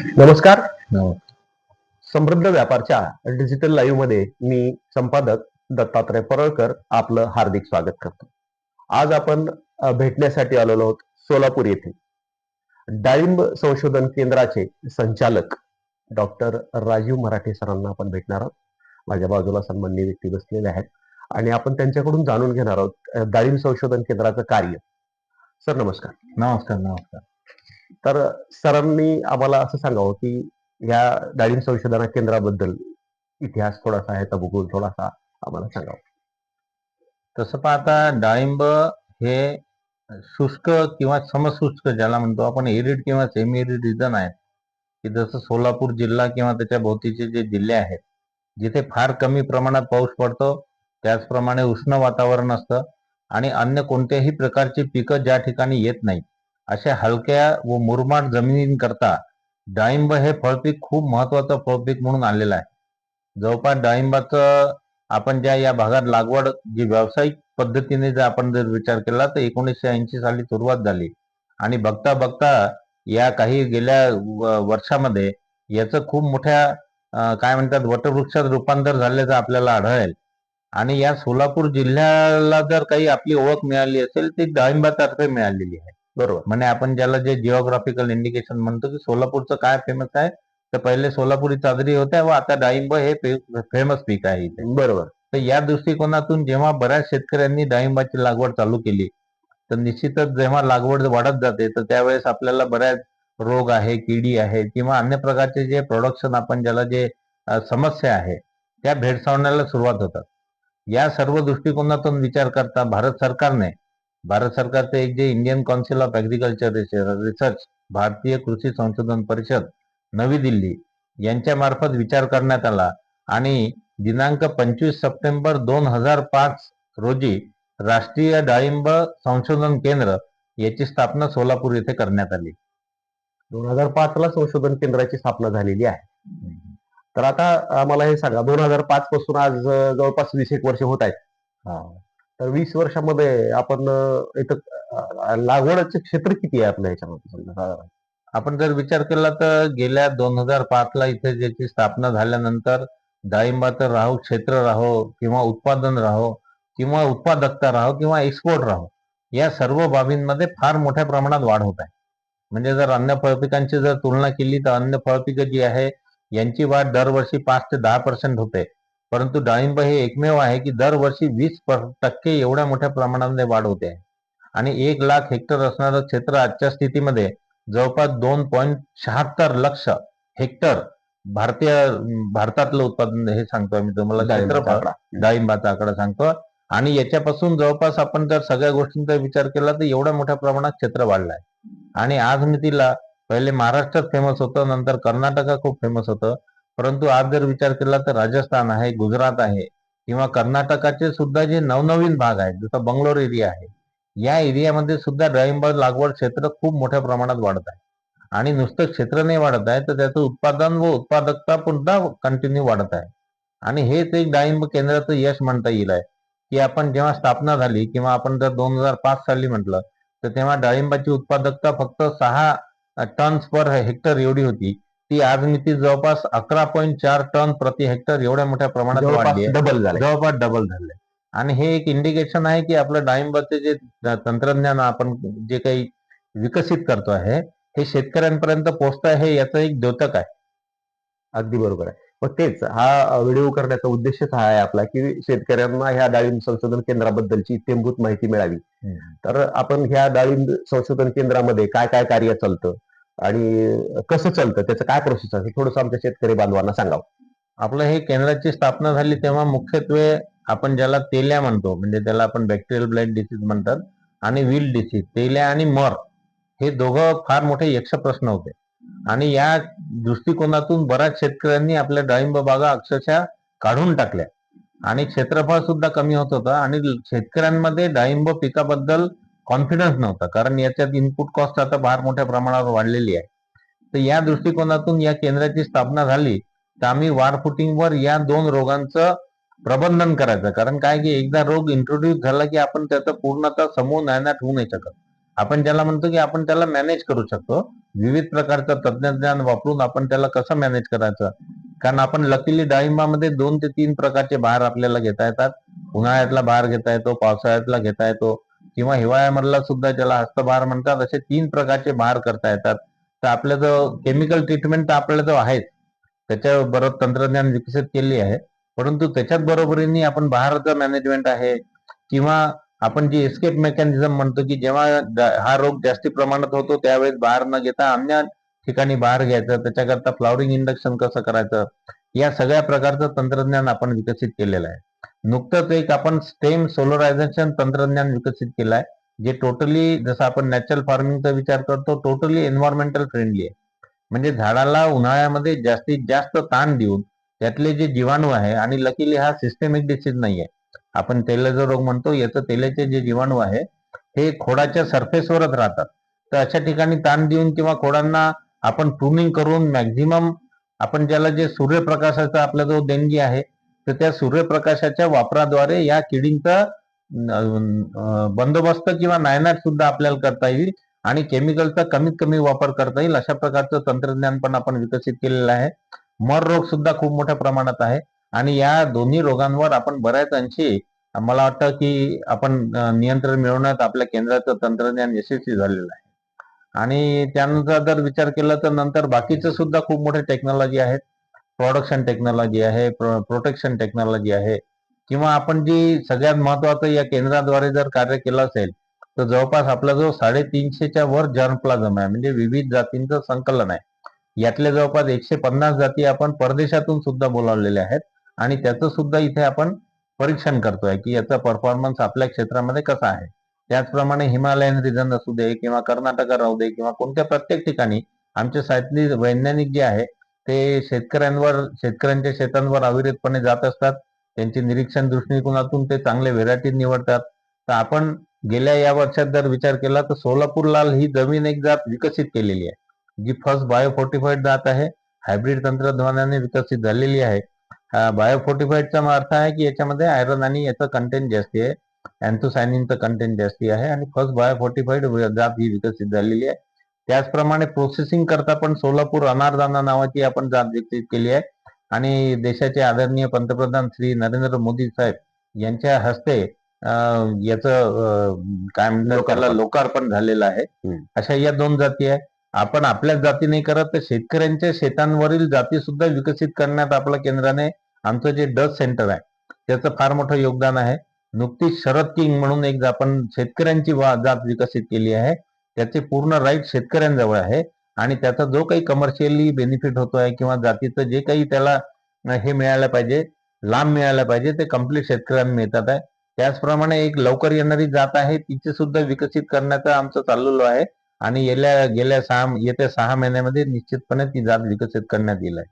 नमस्कार. समृद्ध व्यापारच्या डिजिटल लाईव्हमध्ये मी संपादक दत्तात्रय परळकर आपलं हार्दिक स्वागत करतो. आज आपण भेटण्यासाठी आलेलो आहोत सोलापूर येथे. डाळिंब संशोधन केंद्राचे संचालक डॉक्टर राजीव मराठे सरांना आपण भेटणार आहोत. माझ्या बाजूला सन्माननीय व्यक्ती बसलेले आहेत. आणि आपण त्यांच्याकडून जाणून घेणार आहोत डाळिंब संशोधन केंद्राचं कार्य. सर नमस्कार. नमस्कार नमस्कार. तर सरांनी आम्हाला असं सांगावं की या डाळिंब संशोधन केंद्राबद्दल इतिहास थोडासा आहे भूगोल थोडासा आम्हाला सांगावं. तसं पाहता डाळिंब हे शुष्क किंवा समशुष्क ज्याला म्हणतो आपण एरिड किंवा सेमी एरिड रिजन आहे की जसं सोलापूर जिल्हा किंवा त्याच्या भोवतीचे जे जिल्हे आहेत जिथे फार कमी प्रमाणात पाऊस पडतो त्याचप्रमाणे उष्ण वातावरण असतं आणि अन्य कोणत्याही प्रकारची पिकं ज्या ठिकाणी येत नाहीत. अशा हलक्या व मुरमाड जमिनींकरता डाळिंब हे फळपीक खूप महत्वाचं फळपीक म्हणून आलेलं आहे. जवळपास डाळिंबाचं आपण ज्या या भागात लागवड जी व्यावसायिक पद्धतीने जर आपण जर विचार केला तर एकोणीसशे ऐंशी साली सुरुवात झाली. आणि बघता बघता या काही गेल्या वर्षामध्ये याचं खूप मोठ्या काय म्हणतात वटवृक्षात रूपांतर झाल्याचं आपल्याला आढळेल. आणि या सोलापूर जिल्ह्याला जर काही आपली ओळख मिळाली असेल ती डाळिंबातर्फे मिळालेली आहे. बरोबर. म्हणजे आपण ज्याला जे जिओग्राफिकल इंडिकेशन म्हणतो की सोलापूरचं काय फेमस आहे तर पहिले सोलापुरी चादरी होत्या व आता डाळिंब हे फेमस पीक आहे इथे. बरोबर. तर या दृष्टिकोनातून जेव्हा बऱ्याच शेतकऱ्यांनी डाळिंबाची लागवड चालू केली तर निश्चितच जेव्हा लागवड वाढत जाते तर त्यावेळेस आपल्याला बऱ्याच रोग आहे किडी आहे किंवा अन्य प्रकारचे जे प्रोडक्शन आपण ज्याला जे समस्या आहे त्या भेडसावण्याला सुरुवात होतात. या सर्व दृष्टिकोनातून विचार करता भारत सरकारने भारत सरकारचे एक जे Indian council of agriculture research भारतीय कृषी संशोधन परिषद नवी दिल्ली यांच्या मार्फत विचार करण्यात आला. आणि दिनांक पंचवीस सप्टेंबर दोन हजार पाच रोजी राष्ट्रीय डाळिंब संशोधन केंद्र याची स्थापना सोलापूर येथे करण्यात आली. दोन हजार पाच ला संशोधन केंद्राची स्थापना झालेली आहे. तर आता आम्हाला हे सांगा दोन हजार पाच पासून आज जवळपास वीस एक वर्ष होत आहेत. तर वीस वर्षामध्ये आपण इथं अ, क्षेत्र किती आहे आपल्या ह्याच्यामध्ये समजा साधारण? आपण जर विचार केला तर गेल्या दोन हजार पाच ला इथे ज्याची स्थापना झाल्यानंतर डाळिंबाचं राहो क्षेत्र राहो किंवा उत्पादन राहो किंवा उत्पादकता राहो किंवा एक्सपोर्ट राहो या सर्व बाबींमध्ये फार मोठ्या प्रमाणात वाढ होत आहे म्हणजे जर अन्य फळपिकांची जर तुलना केली तर अन्य फळपिकं जी आहे यांची वाढ दरवर्षी पाच ते दहा पर्सेंट होते परंतु डाळिंब हे एकमेव आहे की दरवर्षी वीस टक्के एवढ्या मोठ्या प्रमाणामध्ये वाढ होते. आणि एक लाख हेक्टर असणारं क्षेत्र आजच्या स्थितीमध्ये जवळपास दोन पॉईंट शहात्तर लक्ष हेक्टर भारतीय भारतातलं उत्पादन हे सांगतोय मी तुम्हाला. डाळिंबाचा क्षेत्रफळ आकडा. डाळिंबाचा आकडा सांगतो आणि याच्यापासून जवळपास आपण जर सगळ्या गोष्टींचा विचार केला तर एवढ्या मोठ्या प्रमाणात क्षेत्र वाढलंय. आणि आज मी तिला पहिले महाराष्ट्रात फेमस होतं नंतर कर्नाटका खूप फेमस होतं. परंतु आज जर विचार केला तर राजस्थान आहे गुजरात आहे किंवा कर्नाटकाचे सुद्धा जे नवनवीन भाग आहेत जसं बंगलोर एरिया आहे या एरियामध्ये सुद्धा डाळिंबा लागवड क्षेत्र खूप मोठ्या प्रमाणात वाढत आहे. आणि नुसतं क्षेत्र नाही वाढत आहे तर त्याचं उत्पादन व उत्पादकता सुद्धा कंटिन्यू वाढत आहे. आणि हेच एक डाळिंब केंद्राचं यश म्हणता येईल आहे की आपण जेव्हा स्थापना झाली किंवा आपण जर दोन हजार पाच साली म्हटलं तर तेव्हा डाळिंबाची उत्पादकता फक्त सहा टन्स पर हेक्टर एवढी होती. ती आज मी ती जवळपास अकरा पॉईंट चार टन प्रति हेक्टर एवढ्या मोठ्या प्रमाणात वाढली आहे. डबल झाले. जवळपास डबल झाले आणि हे एक इंडिकेशन आहे की आपलं डाळिंबाचे जे तंत्रज्ञान आपण जे काही विकसित करतो आहे हे शेतकऱ्यांपर्यंत पोहोचत आहे हे याचं एक द्योतक आहे. अगदी बरोबर आहे. मग तेच हा व्हिडिओ करण्याचा उद्देशच हा आहे आपला की शेतकऱ्यांना ह्या डाळिंब संशोधन केंद्राबद्दलची इत्यंभूत माहिती मिळावी. तर आपण ह्या डाळिंब संशोधन केंद्रामध्ये काय काय कार्य चालतं? आणि कसं चालतं? त्याचं काय प्रोसेस आहे? थोडंसं आमच्या शेतकरी बांधवांना सांगावं. आपलं हे केंद्राची स्थापना झाली तेव्हा मुख्यत्वे आपण ज्याला तेल्या म्हणतो म्हणजे त्याला आपण बॅक्टेरियल ब्लाइट डिसीज म्हणतात आणि व्हील डिसीज तेल्या आणि मर हे दोघं फार मोठे यक्ष प्रश्न होते. आणि या दृष्टिकोनातून बऱ्याच शेतकऱ्यांनी आपल्या डाळिंब बागा अक्षरशः काढून टाकल्या. आणि क्षेत्रफळ सुद्धा कमी होत होतं आणि शेतकऱ्यांमध्ये डाळिंब पिकाबद्दल कॉन्फिडन्स नव्हता. कारण याच्यात इनपुट कॉस्ट आता फार मोठ्या प्रमाणावर वाढलेली आहे. तर या दृष्टिकोनातून या केंद्राची स्थापना झाली तर आम्ही वार फुटिंगवर या दोन रोगांचं प्रबंधन करायचं. कारण काय की एकदा रोग इंट्रोड्यूस झाला की आपण त्याचा पूर्णतः समूह नायनाट होऊ नाही शकत. आपण ज्याला म्हणतो की आपण त्याला मॅनेज करू शकतो. विविध प्रकारचं तंत्रज्ञान वापरून आपण त्याला कसं मॅनेज करायचं? कारण आपण लकीली डाळिंबामध्ये दोन ते तीन प्रकारचे बहार आपल्याला घेता येतात. उन्हाळ्यातला बहार घेता येतो पावसाळ्यातला घेता येतो. किंवा हिवाळ्यामधला सुद्धा ज्याला हस्तभार म्हणतात असे तीन प्रकारचे बहार करता येतात. तर आपल्या जो केमिकल ट्रीटमेंट तर आपल्याला जो आहेच. त्याच्या बरोबर तंत्रज्ञान विकसित केली आहे. परंतु त्याच्याच बरोबरीने आपण बाहेरचं मॅनेजमेंट आहे किंवा आपण जी एस्केप मेकॅनिझम म्हणतो की जेव्हा हा रोग जास्ती प्रमाणात होतो त्यावेळेस बाहेर न घेता अन्य ठिकाणी बाहेर घ्यायचं त्याच्याकरता फ्लॉवरिंग इंडक्शन कसं करायचं या सगळ्या प्रकारचं तंत्रज्ञान आपण विकसित केलेलं आहे. नुकतंच एक आपण स्टेम सोलरायझेशन तंत्रज्ञान विकसित केलं आहे जे टोटली जसं आपण नॅचरल फार्मिंगचा विचार करतो टोटली एन्व्हायरमेंटल फ्रेंडली आहे. म्हणजे झाडाला उन्हाळ्यामध्ये जास्तीत जास्त ताण देऊन त्यातले जे जीवाणू आहे आणि लकीली हा सिस्टेमिक डिसीज नाही आहे आपण तेलाचा रोग म्हणतो याचं तेलाचे जे जीवाणू आहे हे खोडाच्या सरफेसवरच राहतात. तर अशा ठिकाणी ताण देऊन किंवा खोडांना आपण प्रुनिंग करून मॅक्झिमम आपण ज्याला जे सूर्यप्रकाशाचा आपला जो देणगी आहे तर त्या सूर्यप्रकाशाच्या वापराद्वारे या किडींचा बंदोबस्त किंवा नायनाट सुद्धा आपल्याला करता येईल आणि केमिकलचा कमीत कमी वापर करता येईल. अशा प्रकारचं तंत्रज्ञान पण आपण विकसित केलेलं आहे. मर रोग सुद्धा खूप मोठ्या प्रमाणात आहे आणि या दोन्ही रोगांवर आपण बऱ्याच अंशी मला वाटतं की आपण नियंत्रण मिळवण्यात आपल्या केंद्राचं तंत्रज्ञान यशस्वी झालेलं आहे. आणि त्यानंतर जर विचार केला तर नंतर बाकीचं सुद्धा खूप मोठे टेक्नॉलॉजी आहेत. प्रोडक्शन टेक्नॉलॉजी आहे प्रोटेक्शन टेक्नॉलॉजी आहे. किंवा आपण जी सगळ्यात महत्वाचं या केंद्राद्वारे जर कार्य केलं असेल तर जवळपास आपला जो साडेतीनशेच्या वर जर्म प्लाझम आहे म्हणजे विविध जातींचं संकलन आहे. यातल्या जवळपास एकशे पन्नास जाती आपण परदेशातून सुद्धा बोलावलेल्या आहेत. आणि त्याचं सुद्धा इथे आपण परीक्षण करतोय की याचा परफॉर्मन्स आपल्या क्षेत्रामध्ये कसा आहे. त्याचप्रमाणे हिमालयन रिजन असू दे किंवा कर्नाटक राहू दे किंवा कोणत्या प्रत्येक ठिकाणी आमचे साहित्य वैज्ञानिक जे आहे ते शेतकऱ्यांवर शेतकऱ्यांच्या शेतांवर अविरतपणे जात असतात. त्यांची निरीक्षण दृष्टिकोनातून ते चांगले व्हेरायटी निवडतात. तर आपण गेल्या या वर्षात जर विचार केला तर सोलापूर लाल ही जमीन एक जात विकसित केलेली आहे. जी फर्स्ट बायोफोर्टिफाईड जात आहे. हायब्रिड तंत्रज्ञानाने विकसित झालेली आहे. बायोफोर्टिफाईडचा अर्थ आहे की याच्यामध्ये आयरन आणि याचं कंटेंट जास्ती आहे. अँथोसायनिनचं कंटेंट जास्ती आहे. आणि फर्स्ट बायोफोर्टिफाईड जात ही विकसित झालेली आहे. त्याचप्रमाणे प्रोसेसिंग करता पण सोलापूर अनारदाना नावाची आपण जात विकसित केली आहे आणि देशाचे आदरणीय पंतप्रधान श्री नरेंद्र मोदी साहेब यांच्या हस्ते याचं काय म्हणतात त्याला लोकार्पण. झालेलं आहे. अशा या दोन जाती आहे आपण आपल्याच जाती नाही करत तर शेतकऱ्यांच्या शेतांवरील जाती सुद्धा विकसित करण्यात आपल्या केंद्राने आमचं जे डस सेंटर आहे त्याचं फार मोठं योगदान आहे नुकतीच शरद किंग म्हणून एक आपण शेतकऱ्यांची जात विकसित केली आहे त्याचे पूर्ण राईट शेतकऱ्यांजवळ आहे. आणि त्याचा जो काही कमर्शियली बेनिफिट होतोय किंवा जातीचं जे काही त्याला हे मिळायला पाहिजे लांब मिळायला पाहिजे ते कंप्लीट शेतकऱ्यांना मिळतात आहे. त्याचप्रमाणे एक लवकर येणारी जात आहे तिचे सुद्धा विकसित करण्याचं आमचं चाललेलो आहे. आणि गेल्या गेल्या सहा येत्या सहा महिन्यामध्ये निश्चितपणे ती जात विकसित करण्यात येईल आहे.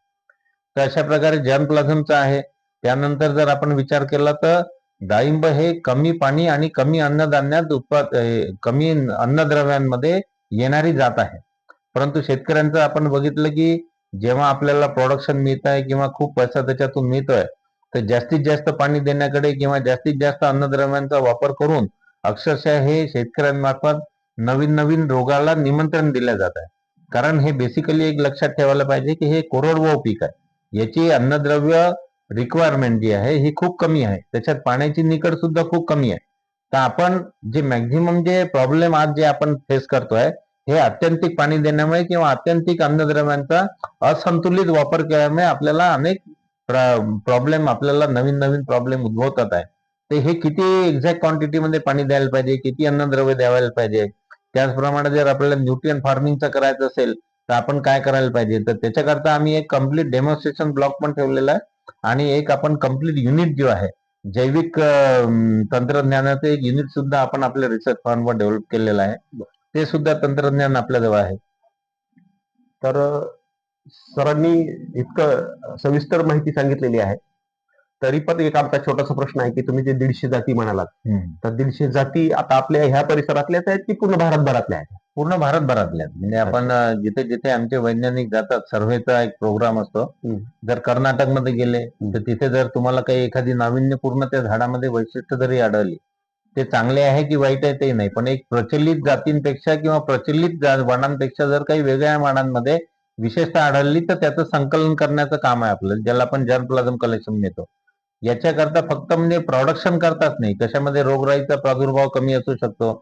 तर अशा प्रकारे जर्म प्लाझमचं आहे. त्यानंतर जर आपण विचार केला तर डाळिंब हे कमी पाणी आणि कमी अन्नधान्यात उत्पाद कमी अन्नद्रव्यांमध्ये येणारी जात आहे. परंतु शेतकऱ्यांचं आपण बघितलं की जेव्हा आपल्याला प्रोडक्शन मिळत आहे किंवा खूप पैसा त्याच्यातून मिळतोय तर जास्तीत जास्त पाणी देण्याकडे किंवा जास्तीत जास्त अन्नद्रव्यांचा वापर करून अक्षरशः हे शेतकऱ्यांमार्फत नवीन नवीन रोगाला निमंत्रण दिलं जात आहे. कारण हे बेसिकली एक लक्षात ठेवायला पाहिजे की हे कोरडवाहू पीक आहे. याची अन्नद्रव्य रिक्वायरमेंट जी आहे ही खूप कमी आहे. त्याच्यात पाण्याची निकड सुद्धा खूप कमी आहे. तर आपण जे मॅक्झिमम जे प्रॉब्लेम आज जे आपण फेस करतोय हे अत्यंतिक पाणी देण्यामुळे किंवा अत्यंतिक अन्नद्रव्यांचा असंतुलित वापर केल्यामुळे आपल्याला अनेक प्रॉब्लेम आपल्याला नवीन नवीन प्रॉब्लेम उद्भवतात आहे. ते हे किती एक्झॅक्ट क्वांटिटीमध्ये पाणी द्यायला पाहिजे किती अन्नद्रव्य द्यायला पाहिजे? त्याचप्रमाणे जर आपल्याला न्यूट्रियन फार्मिंगचं करायचं असेल तर आपण काय करायला पाहिजे? तर त्याच्याकरता आम्ही एक कंप्लीट डेमॉन्स्ट्रेशन ब्लॉक पण ठेवलेला आहे. आणि एक आपण कंप्लीट युनिट जो आहे जैविक तंत्रज्ञानाचं एक युनिट सुद्धा आपण आपल्या रिसर्च फार्मवर डेव्हलप केलेलं आहे. ते सुद्धा तंत्रज्ञान आपल्याजवळ आहे. तर सरांनी इतकं सविस्तर माहिती सांगितलेली आहे. तरी पण एक आमचा छोटासा प्रश्न आहे की तुम्ही जे दीडशे जाती म्हणालात तर दीडशे जाती आता आपल्या ह्या परिसरातल्याच आहेत की पूर्ण भारतभरातल्या आहेत? पूर्ण भारतभरातल्या म्हणजे आपण जिथे जिथे आमचे वैज्ञानिक जातात सर्वेचा एक प्रोग्राम असतो. जर कर्नाटकमध्ये गेले तर तिथे जर तुम्हाला काही एखादी नाविन्यपूर्ण त्या झाडामध्ये वैशिष्ट्य जरी आढळली ते चांगले आहे की वाईट आहे ते नाही. पण एक प्रचलित जातींपेक्षा किंवा प्रचलित वाणांपेक्षा जर काही वेगळ्या वाणांमध्ये विशेषतः आढळली तर त्याचं संकलन करण्याचं काम आहे आपलं ज्याला आपण जर्मप्लाझम कलेक्शन देतो याच्याकरता फक्त म्हणजे प्रोडक्शन करताच नाही. कशामध्ये रोगराईचा प्रादुर्भाव कमी असू शकतो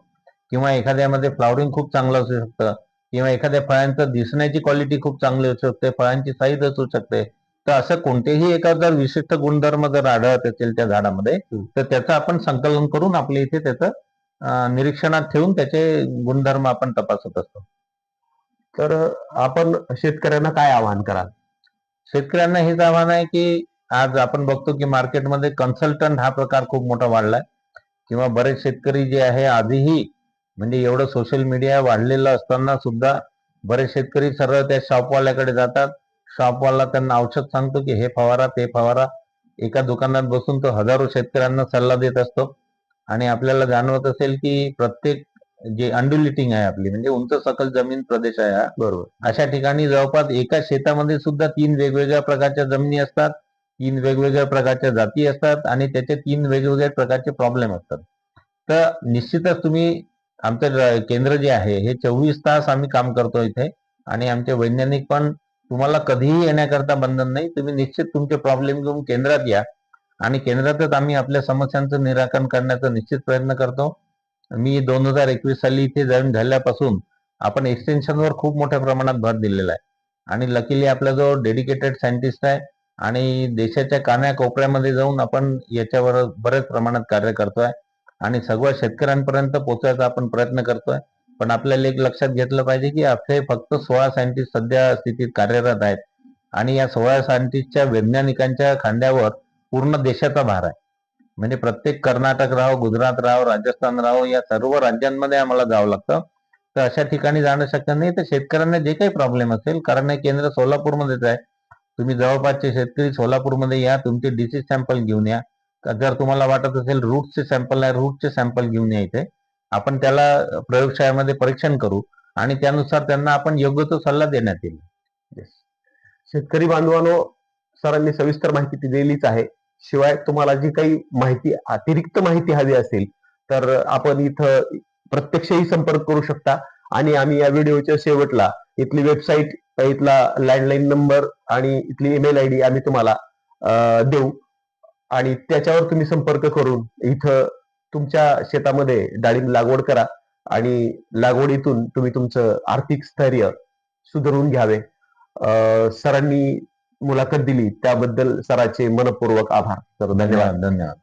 किंवा एखाद्यामध्ये फ्लॉवरिंग खूप चांगलं असू शकतं किंवा एखाद्या फळांचं दिसण्याची क्वालिटी खूप चांगली असू शकते फळांची साईज असू शकते तर असं कोणतेही एका जर विशिष्ट गुणधर्म जर आढळत असेल त्या झाडामध्ये. तर त्याचं आपण संकलन करून आपल्या इथे त्याचं निरीक्षणात ठेवून त्याचे गुणधर्म आपण तपासत असतो तर आपण शेतकऱ्यांना काय आवाहन कराल शेतकऱ्यांना हेच आव्हान आहे की आज आपण बघतो की मार्केटमध्ये कन्सल्टंट हा प्रकार खूप मोठा वाढलाय किंवा बरेच शेतकरी जे आहे आधीही म्हणजे एवढं सोशल मीडिया वाढलेलं असताना सुद्धा बरेच शेतकरी सरळ त्या शॉपवाल्याकडे जातात. शॉपवाला त्यांना औषध सांगतो की हे फवारा ते फवारा. एका दुकानात बसून तो हजारो शेतकऱ्यांना सल्ला देत असतो. आणि आपल्याला जाणवत असेल की प्रत्येक जे अंडुलेटिंग आहे आपली म्हणजे उंच सकल जमीन प्रदेश आहे हा. बरोबर. अशा ठिकाणी जवळपास एका शेतामध्ये सुद्धा तीन वेगवेगळ्या प्रकारच्या जमिनी असतात तीन वेगवेगळ्या प्रकारच्या जाती असतात आणि त्याचे तीन वेगवेगळ्या प्रकारचे प्रॉब्लेम असतात. तर निश्चितच तुम्ही आमचं केंद्र जे आहे हे चोवीस तास आम्ही काम करतो इथे. आणि आमचे वैज्ञानिक पण तुम्हाला कधीही येण्याकरता बंधन नाही. तुम्ही निश्चित तुमचे प्रॉब्लेम घेऊन केंद्रात या. आणि केंद्रातच आम्ही आपल्या समस्यांचं निराकरण करण्याचा निश्चित प्रयत्न करतो. मी दोन हजार एकवीस साली इथे जॉईन झाल्यापासून आपण एक्सटेन्शनवर खूप मोठ्या प्रमाणात भर दिलेला आहे. आणि लकीली आपला जो डेडिकेटेड सायंटिस्ट आहे आणि देशाच्या कान्याकोपऱ्यामध्ये जाऊन आपण याच्यावर बऱ्याच प्रमाणात कार्य करतोय. आणि सगळं शेतकऱ्यांपर्यंत पोहोचायचा आपण प्रयत्न करतोय. पण आपल्याला एक लक्षात घेतलं पाहिजे की आपले फक्त सोळा सायंटिस्ट सध्या स्थितीत कार्यरत आहेत. आणि या सोळा सायंटिस्टच्या वैज्ञानिकांच्या खांद्यावर पूर्ण देशाचा भार आहे. म्हणजे प्रत्येक कर्नाटक राहो गुजरात राहो राजस्थान राहो या सर्व राज्यांमध्ये आम्हाला जावं लागतं. तर अशा ठिकाणी जाणं शक्य नाही. तर शेतकऱ्यांना जे काही प्रॉब्लेम असेल कारण हे केंद्र सोलापूरमध्येच आहे. तुम्ही जवळपासचे शेतकरी सोलापूरमध्ये या तुमचे डिसीज सॅम्पल घेऊन या. जर तुम्हाला वाटत असेल रूटचे सॅम्पल आहे रूटचे सॅम्पल घेऊन या आपण त्याला प्रयोगशाळेमध्ये परीक्षण करू आणि त्यानुसार त्यांना आपण योग्य तो सल्ला देण्यात येईल. शेतकरी बांधवांनो सरांनी सविस्तर माहिती दिलेलीच आहे. शिवाय तुम्हाला जी काही माहिती अतिरिक्त माहिती हवी असेल तर आपण इथं प्रत्यक्षही संपर्क करू शकता. आणि आम्ही या व्हिडिओच्या शेवटला इथली वेबसाईट इथला लँडलाईन नंबर आणि इथली ईमेल आय डी आम्ही तुम्हाला देऊ. आणि त्याच्यावर तुम्ही संपर्क करून इथं तुमच्या शेतामध्ये डाळिंब लागवड करा आणि लागवडीतून तुम्ही तुमचं आर्थिक स्थैर्य सुधारून घ्यावे. अं, सरांनी मुलाखत दिली त्याबद्दल सराचे मनपूर्वक आभार. तर धन्यवाद धन्यवाद.